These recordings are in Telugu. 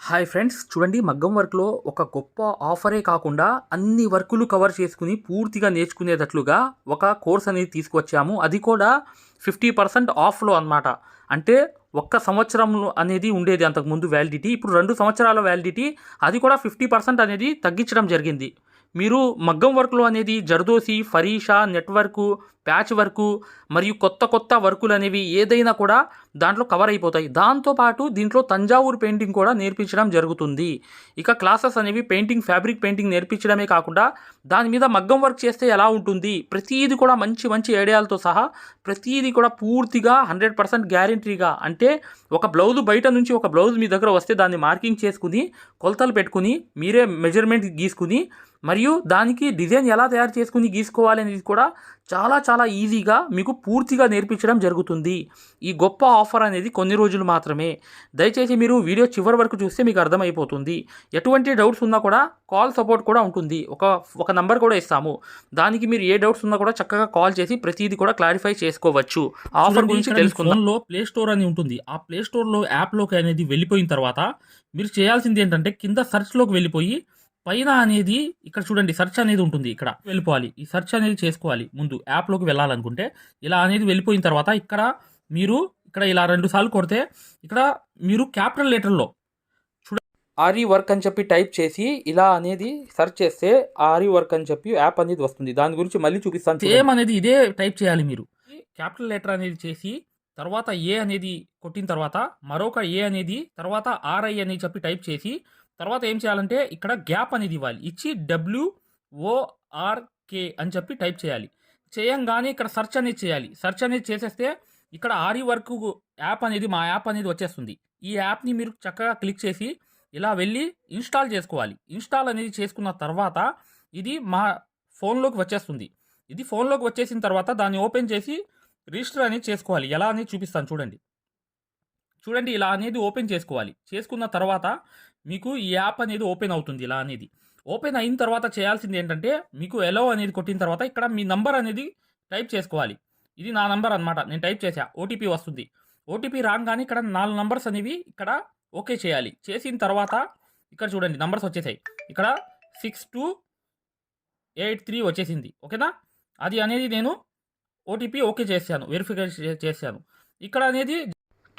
హాయ్ ఫ్రెండ్స్ చూడండి మగ్గం వర్క్లో ఒక గొప్ప ఆఫరే కాకుండా అన్ని వర్కులు కవర్ చేసుకుని పూర్తిగా నేర్చుకునేటట్లుగా ఒక కోర్స్ అనేది తీసుకొచ్చాము అది కూడా ఫిఫ్టీ పర్సెంట్ ఆఫ్లో అనమాట అంటే ఒక్క సంవత్సరం అనేది ఉండేది అంతకుముందు వ్యాలిడిటీ. ఇప్పుడు రెండు సంవత్సరాల వ్యాలిడిటీ అది కూడా ఫిఫ్టీ పర్సెంట్ అనేది తగ్గించడం జరిగింది. మీరు మగ్గం వర్క్లో అనేది జర్దోసి ఫరీషా నెట్వర్క్ ప్యాచ్ వర్కు మరియు కొత్త కొత్త వర్కులు అనేవి ఏదైనా కూడా దాంట్లో కవర్ అయిపోతాయి. దాంతోపాటు దీంట్లో తంజావూరు పెయింటింగ్ కూడా నేర్పించడం జరుగుతుంది. ఇక క్లాసెస్ అనేవి పెయింటింగ్ ఫ్యాబ్రిక్ పెయింటింగ్ నేర్పించడమే కాకుండా దాని మీద మగ్గం వర్క్ చేస్తే ఎలా ఉంటుంది? ప్రతిదీ కూడా మంచి మంచి ఐడియాలతో సహా ప్రతిదీ కూడా పూర్తిగా హండ్రెడ్ పర్సెంట్ గ్యారంటీగా అంటే ఒక బ్లౌజ్ బయట నుంచి ఒక బ్లౌజ్ మీ దగ్గర వస్తే దాన్ని మార్కింగ్ చేసుకుని కొలతలు పెట్టుకుని మీరే మెజర్మెంట్ గీసుకుని మరియు దానికి డిజైన్ ఎలా తయారు చేసుకుని గీసుకోవాలి అనేది కూడా చాలా చాలా ఈజీగా మీకు పూర్తిగా నేర్పించడం జరుగుతుంది. ఈ గొప్ప ఆఫర్ అనేది కొన్ని రోజులు మాత్రమే. దయచేసి మీరు వీడియో చివరి వరకు చూస్తే మీకు అర్థమైపోతుంది. ఎటువంటి డౌట్స్ ఉన్నా కూడా కాల్ సపోర్ట్ కూడా ఉంటుంది. ఒక ఒక నంబర్ కూడా ఇస్తాము. దానికి మీరు ఏ డౌట్స్ ఉన్నా కూడా చక్కగా కాల్ చేసి ప్రతిదీ కూడా క్లారిఫై చేసుకోవచ్చు. ఆఫర్ గురించి తెలుసుకుందాం. ఫోన్లో ప్లే స్టోర్ అని ఉంటుంది. ఆ ప్లే స్టోర్లో యాప్లోకి అనేది వెళ్ళిపోయిన తర్వాత మీరు చేయాల్సింది ఏంటంటే కింద సెర్చ్లోకి వెళ్ళిపోయి పైన అనేది ఇక్కడ చూడండి సెర్చ్ అనేది ఉంటుంది ఇక్కడ. వెళ్ళిపోవాలి. ఈ సెర్చ్ అనేది చేసుకోవాలి. ముందు యాప్లోకి వెళ్ళాలనుకుంటే ఇలా అనేది వెళ్ళిపోయిన తర్వాత ఇక్కడ మీరు ఇక్కడ ఇలా రెండు సార్లు కొడితే ఇక్కడ మీరు క్యాపిటల్ లెటర్లో ఆరి వర్క్ అని చెప్పి టైప్ చేసి ఇలా అనేది సెర్చ్ చేస్తే ఆరి వర్క్ అని చెప్పి యాప్ అనేది వస్తుంది. దాని గురించి మళ్ళీ చూపిస్తాను. సేమ్ అనేది ఇదే టైప్ చేయాలి మీరు. క్యాపిటల్ లెటర్ అనేది చేసి తర్వాత ఏ అనేది కొట్టిన తర్వాత మరొక ఏ అనేది తర్వాత ఆర్ఐ అని చెప్పి టైప్ చేసి తర్వాత ఏం చేయాలంటే ఇక్కడ గ్యాప్ అనేది ఇవ్వాలి. ఇచ్చి డబ్ల్యూఓఆర్కే అని చెప్పి టైప్ చేయాలి. చేయంగానే ఇక్కడ సెర్చ్ అనేది చేయాలి. సెర్చ్ అనేది చేసేస్తే ఇక్కడ ఆరి వర్క్ యాప్ అనేది మా యాప్ అనేది వచ్చేస్తుంది. ఈ యాప్ని మీరు చక్కగా క్లిక్ చేసి ఇలా వెళ్ళి ఇన్స్టాల్ చేసుకోవాలి. ఇన్స్టాల్ అనేది చేసుకున్న తర్వాత ఇది మా ఫోన్లోకి వచ్చేస్తుంది. ఇది ఫోన్లోకి వచ్చేసిన తర్వాత దాన్ని ఓపెన్ చేసి రిజిస్టర్ అనేది చేసుకోవాలి. ఎలా అనేది చూపిస్తాను చూడండి. చూడండి ఇలా అనేది ఓపెన్ చేసుకోవాలి. చేసుకున్న తర్వాత మీకు ఈ యాప్ అనేది ఓపెన్ అవుతుంది ఇలా అనేది. ఓపెన్ అయిన తర్వాత చేయాల్సింది ఏంటంటే మీకు ఎలో అనేది కొట్టిన తర్వాత ఇక్కడ మీ నంబర్ అనేది టైప్ చేసుకోవాలి. ఇది నా నంబర్ అనమాట నేను టైప్ చేసా ఓటీపీ వస్తుంది. ఓటీపీ రాగానే ఇక్కడ నాలుగు నంబర్స్ అనేవి ఇక్కడ ఓకే చేయాలి. చేసిన తర్వాత ఇక్కడ చూడండి నంబర్స్ వచ్చేసాయి. ఇక్కడ సిక్స్ టూ ఎయిట్ త్రీ వచ్చేసింది. ఓకేనా? అది అనేది నేను ఓటీపీ ఓకే చేశాను. వెరిఫికేషన్ చేశాను. ఇక్కడ అనేది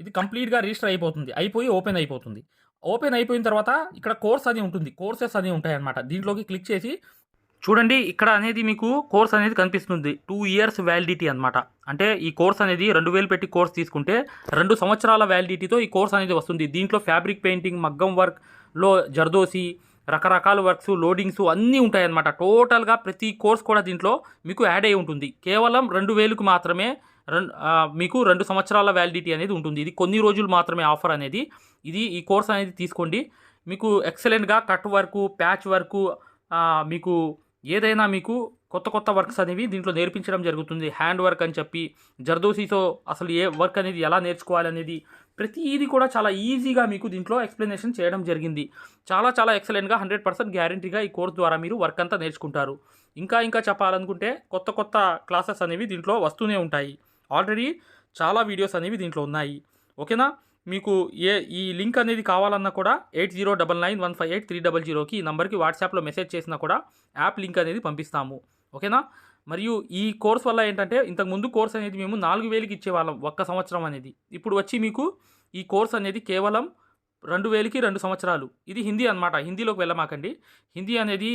ఇది కంప్లీట్గా రిజిస్టర్ అయిపోతుంది. అయిపోయి ఓపెన్ అయిపోతుంది. ఓపెన్ అయిపోయిన తర్వాత ఇక్కడ కోర్స్ అది ఉంటుంది. కోర్సెస్ అది ఉంటాయి అన్నమాట దీంట్లోకి క్లిక్ చేసి చూడండి ఇక్కడ అనేది మీకు కోర్స్ అనేది కనిపిస్తుంది. టూ ఇయర్స్ వ్యాలిడిటీ అనమాట అంటే ఈ కోర్స్ అనేది రెండు వేలు పెట్టి కోర్స్ తీసుకుంటే రెండు సంవత్సరాల వ్యాలిడిటీతో ఈ కోర్స్ అనేది వస్తుంది. దీంట్లో ఫ్యాబ్రిక్ పెయింటింగ్ మగ్గం వర్క్లో జర్దోసి రకరకాల వర్క్స్ లోడింగ్స్ అన్నీ ఉంటాయన్నమాట. టోటల్గా ప్రతి కోర్స్ కూడా దీంట్లో మీకు యాడ్ అయి ఉంటుంది. కేవలం రెండు వేలకు మాత్రమే మీకు రెండు సంవత్సరాల వ్యాలిడిటీ అనేది ఉంటుంది. ఇది కొన్ని రోజులు మాత్రమే ఆఫర్ అనేది. ఇది ఈ కోర్స్ అనేది తీసుకోండి. మీకు ఎక్సలెంట్గా కట్ వర్క్ ప్యాచ్ వర్క్ మీకు ఏదైనా మీకు కొత్త కొత్త వర్క్స్ అనేవి దీంట్లో నేర్పించడం జరుగుతుంది. హ్యాండ్ వర్క్ అని చెప్పి జర్దోసీతో అసలు ఏ వర్క్ అనేది ఎలా నేర్చుకోవాలి అనేది ప్రతిదీ కూడా చాలా ఈజీగా మీకు దీంట్లో ఎక్స్ప్లెనేషన్ చేయడం జరిగింది. చాలా చాలా ఎక్సలెంట్గా హండ్రెడ్ పర్సెంట్ గ్యారంటీగా ఈ కోర్స్ ద్వారా మీరు వర్క్ అంతా నేర్చుకుంటారు. ఇంకా ఇంకా చెప్పాలనుకుంటే కొత్త కొత్త క్లాసెస్ అనేవి దీంట్లో వస్తూనే ఉంటాయి. ఆల్రెడీ చాలా వీడియోస్ అనేవి దీంట్లో ఉన్నాయి. ఓకేనా? మీకు ఏ ఈ లింక్ అనేది కావాలన్నా కూడా eight zero double nine one five eight three double జీరోకి ఈ నెంబర్కి వాట్సాప్లో మెసేజ్ చేసినా కూడా యాప్ లింక్ అనేది పంపిస్తాము. ఓకేనా? మరియు ఈ కోర్స్ వల్ల ఏంటంటే ఇంతకుముందు కోర్స్ అనేది మేము నాలుగు వేలకి ఇచ్చేవాళ్ళం ఒక్క సంవత్సరం అనేది. ఇప్పుడు వచ్చి మీకు ఈ కోర్స్ అనేది కేవలం రెండు వేలకి రెండు సంవత్సరాలు. ఇది హిందీ అనమాట హిందీలోకి వెళ్ళమాకండి. హిందీ అనేది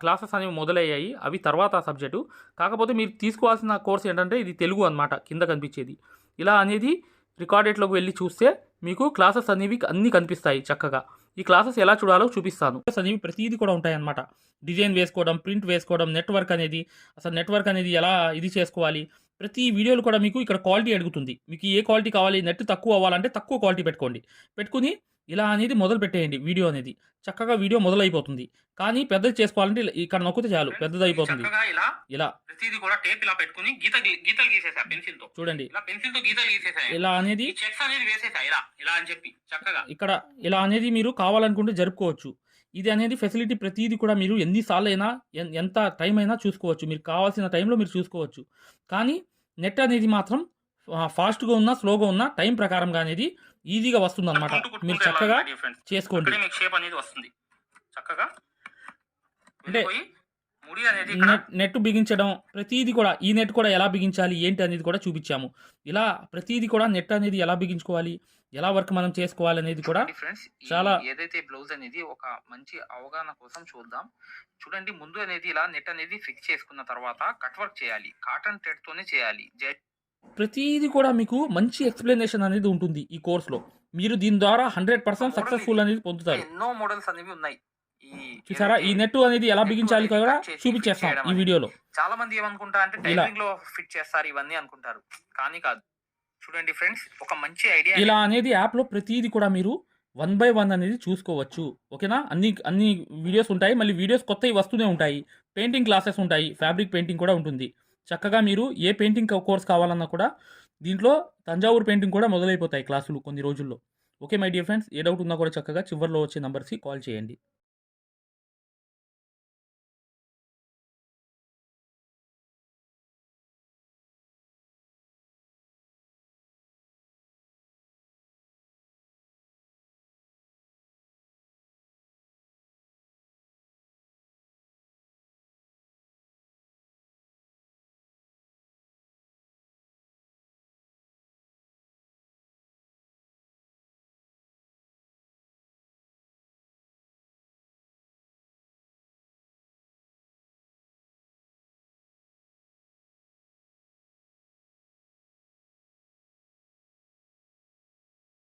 క్లాసెస్ అనేవి మొదలయ్యాయి. అవి తర్వాత సబ్జెక్టు. కాకపోతే మీరు తీసుకోవాల్సిన కోర్స్ ఏంటంటే ఇది తెలుగు అనమాట కింద కనిపించేది. ఇలా అనేది రికార్డెట్లోకి వెళ్ళి చూస్తే మీకు క్లాసెస్ అనేవి అన్నీ కనిపిస్తాయి చక్కగా. ఈ క్లాసెస్ ఎలా చూడాలో చూపిస్తాను. అనేవి ప్రతిదీ కూడా ఉంటాయన్నమాట డిజైన్ వేసుకోవడం ప్రింట్ వేసుకోవడం నెట్వర్క్ అనేది అసలు నెట్వర్క్ అనేది ఎలా ఇది చేసుకోవాలి? ప్రతి వీడియోలు కూడా మీకు ఇక్కడ క్వాలిటీ అడుగుతుంది. మీకు ఏ క్వాలిటీ కావాలి? నెట్ తక్కువ అవ్వాలంటే తక్కువ క్వాలిటీ పెట్టుకోండి. పెట్టుకుని ఇలా అనేది మొదలు పెట్టేయండి వీడియో అనేది. చక్కగా వీడియో మొదలైపోతుంది. కానీ పెద్దది చేసుకోవాలంటే ఇక్కడ నొక్కితే చాలు పెద్దది అయిపోతుంది ఇలా ఇలా. ప్రతిదీ కూడా టేప్ ఇలా పెట్టుకుని గీత గీతలు గీసేసా పెన్సిల్తో చూడండి. ఇలా పెన్సిల్తో గీతలు గీసేసా ఇలా అనేది ఈ చెక్స్ అనేది వేసేసా ఇలా ఇలా అని చెప్పి చక్కగా. ఇక్కడ ఇలా అనేది మీరు కావాలనుకుంటే జరుపుకోవచ్చు. ఇది అనేది ఫెసిలిటీ ప్రతిదీ కూడా మీరు ఎన్నిసార్లు అయినా ఎంత టైం అయినా చూసుకోవచ్చు. మీరు కావాల్సిన టైంలో మీరు చూసుకోవచ్చు. కానీ నెట్ అనేది మాత్రం ఫాస్ట్గా ఉన్నా స్లోగా ఉన్నా టైం ప్రకారంగా అనేది ఈజీగా వస్తుంది అనమాట మీరు చక్కగా. చేసుకోండి. షేప్ అనేది వస్తుంది. చక్కగా అంటే నెట్ బిగించడం ప్రతిదీ కూడా ఈ నెట్ కూడా ఎలా బిగించాలి ఏంటి అనేది కూడా చూపించాము. ఇలా ప్రతిదీ కూడా నెట్ అనేది ఎలా బిగించుకోవాలి ఎలా వర్క్ మనం చేసుకోవాలి అనేది కూడా చాలా- ఏదైతే బ్లౌజ్ అనేది ఒక మంచి అవగాహన కోసం చూద్దాం. చూడండి ముందు అనేది ఇలా నెట్ అనేది ఫిక్స్ చేసుకున్న తర్వాత కట్ వర్క్ చేయాలి. కాటన్ థ్రెడ్ తోనే చేయాలి ప్రతిదీ కూడా మీకు మంచి ఎక్స్ప్లెనేషన్ అనేది ఉంటుంది ఈ కోర్సులో. మీరు దీని ద్వారా హండ్రెడ్ పర్సెంట్ సక్సెస్ఫుల్ అనేది పొందుతారు. ఎన్నో మోడల్స్ అనేవి ఉన్నాయి. ఈ చూసారా? ఈ నెట్ అనేది ఎలా బిగించాలి కూడా చూపించేస్తాం ఈ వీడియోలో. చాలా మంది ఏమనుకుంటా అంటే. టైమింగ్లో ఫిట్ చేస్తారు ఇవన్నీ అనుకుంటారు. కానీ కాదు. చూడండి ఫ్రెండ్స్ ఒక మంచి ఐడియా ఇలా అనేది యాప్లో ప్రతిదీ కూడా మీరు వన్ బై వన్ అనేది చూసుకోవచ్చు. ఓకేనా? అన్ని అన్ని వీడియోస్ ఉంటాయి. మళ్ళీ వీడియోస్ కొత్తవి వస్తూనే ఉంటాయి. పెయింటింగ్ క్లాసెస్ ఉంటాయి. ఫ్యాబ్రిక్ పెయింటింగ్ కూడా ఉంటుంది. చక్కగా మీరు ఏ పెయింటింగ్ కోర్స్ కావాలన్నా కూడా దీంట్లో తంజావూరు పెయింటింగ్ కూడా మొదలైపోతాయి క్లాసులు కొన్ని రోజుల్లో. Okay my dear friends A doubt ఉన్నా కూడా చక్కగా చివరిలో వచ్చే నెంబర్స్కి కాల్ చేయండి.